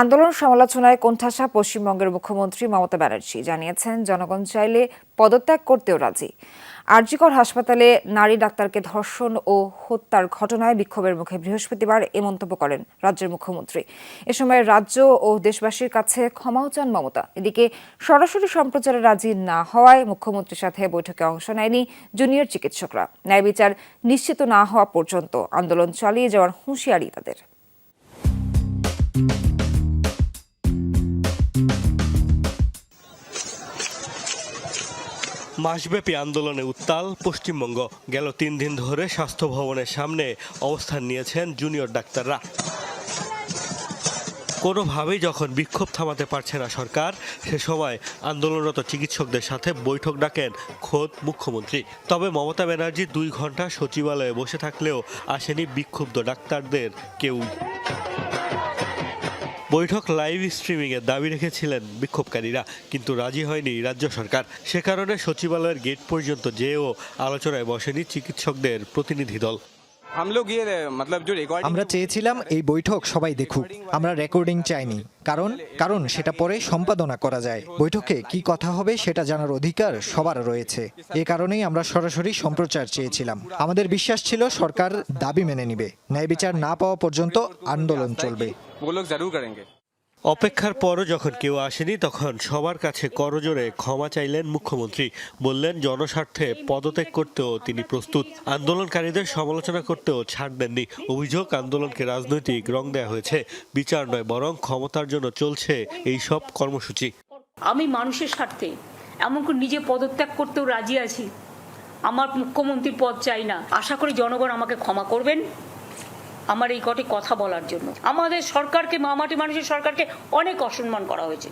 আন্দোলন সমালোচনায় কোণঠাসা পশ্চিমবঙ্গের মুখ্যমন্ত্রী মমতা ব্যানার্জি জানিয়েছেন, জনগণ চাইলে পদত্যাগ করতেও রাজি। আরজিকর হাসপাতালে নারী ডাক্তারকে ধর্ষণ ও হত্যার ঘটনায় বিক্ষোভের মুখে বৃহস্পতিবার এ মন্তব্য করেন রাজ্যের মুখ্যমন্ত্রী। এ সময় রাজ্য ও দেশবাসীর কাছে ক্ষমাও চান মমতা। এদিকে সরাসরি সম্প্রচারে রাজি না হওয়ায় মুখ্যমন্ত্রীর সাথে বৈঠকে অংশ নেয়নি জুনিয়র চিকিৎসকরা। ন্যায় বিচার নিশ্চিত না হওয়া পর্যন্ত আন্দোলন চালিয়ে যাওয়ার হুঁশিয়ারি তাদের। মাসব্যাপী আন্দোলনে উত্তাল পশ্চিমবঙ্গ। গেল তিন দিন ধরে স্বাস্থ্য ভবনের সামনে অবস্থান নিয়েছেন জুনিয়র ডাক্তাররা। কোনোভাবেই যখন বিক্ষোভ থামাতে পারছে না সরকার, সে সময় আন্দোলনরত চিকিৎসকদের সাথে বৈঠক ডাকেন খোদ মুখ্যমন্ত্রী। তবে মমতা ব্যানার্জি দুই ঘণ্টা সচিবালয়ে বসে থাকলেও আসেনি বিক্ষুব্ধ ডাক্তারদের কেউই বৈঠক লাইভ স্ট্রিমিংয়ের দাবি রেখেছিলেন বিক্ষোভকারীরা, কিন্তু রাজি হয়নি রাজ্য সরকার। সে কারণে সচিবালয়ের গেট পর্যন্ত যেও আলোচনায় বসেনি চিকিৎসকদের প্রতিনিধি দল। আমরা চেয়েছিলাম এই বৈঠক সবাই দেখুক। আমরা রেকর্ডিং চাইনি। কারণ কারণ সেটা পরে সম্পাদনা করা যায়। বৈঠকে কি কথা হবে সেটা জানার অধিকার সবার রয়েছে। এ কারণেই আমরা সরাসরি সম্প্রচার চেয়েছিলাম। আমাদের বিশ্বাস ছিল সরকার দাবি মেনে নিবে। ন্যায় বিচার না পাওয়া পর্যন্ত আন্দোলন চলবে। অপেক্ষার পরও যখন কেউ আসেনি, তখন সবার কাছে করজোরে ক্ষমা চাইলেন মুখ্যমন্ত্রী। বললেন, জনস্বার্থে পদত্যাগ করতেও তিনি প্রস্তুত। আন্দোলনকারীদের সমালোচনা করতেও ছাড় দেননি। অভিযোগ, আন্দোলনকে রাজনৈতিক রং দেওয়া হয়েছে। বিচার নয়, বরং ক্ষমতার জন্য চলছে এই সব কর্মসূচি। আমি মানুষের স্বার্থে এমনকি নিজে পদত্যাগ করতেও রাজি আছি। আমার মুখ্যমন্ত্রীর পদ চাই না। আশা করি জনগণ আমাকে ক্ষমা করবেন। আমার এই কটি কথা বলার জন্য। আমাদের সরকারকে মামাটি মানুষের সরকারকে অনেক অসম্মান করা হয়েছে।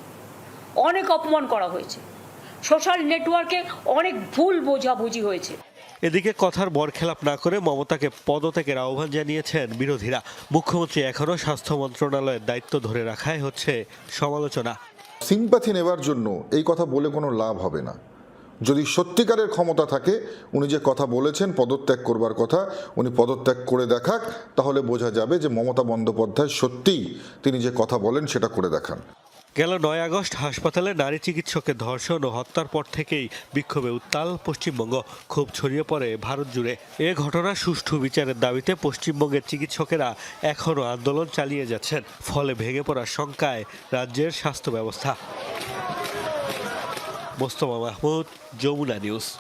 অনেক অপমান করা হয়েছে। সোশ্যাল নেটওয়ার্কে অনেক ভুল বোঝাবুঝি হয়েছে। এদিকে কথার বরখেলাপ না করে মমতাকে পদত্যাগের আহ্বান জানিয়েছেন বিরোধীরা। মুখ্যমন্ত্রী এখনও স্বাস্থ্য মন্ত্রণালয়ের দায়িত্ব ধরে রাখাই হচ্ছে সমালোচনা। সিম্পাথি নেবার জন্য এই কথা বলে কোনো লাভ হবে না। যদি সত্যিকারের ক্ষমতা থাকে, উনি যে কথা বলেছেন, পদত্যাগ করবার কথা, উনি পদত্যাগ করে দেখাক, তাহলে বোঝা যাবে যে মমতা বন্দ্যোপাধ্যায় সত্যিই তিনি যে কথা বলেন, সেটা করে দেখান। গেল নয় আগস্ট হাসপাতালে নারী চিকিৎসকের ধর্ষণ ও হত্যার পর থেকেই বিক্ষোভে উত্তাল পশ্চিমবঙ্গ। খুব ছড়িয়ে পড়ে ভারত জুড়ে। এ ঘটনা সুষ্ঠু বিচারের দাবিতে পশ্চিমবঙ্গের চিকিৎসকেরা এখনও আন্দোলন চালিয়ে যাচ্ছেন। ফলে ভেঙে পড়ার শঙ্কায় রাজ্যের স্বাস্থ্য ব্যবস্থা। بستم و محمود جمعون نیوز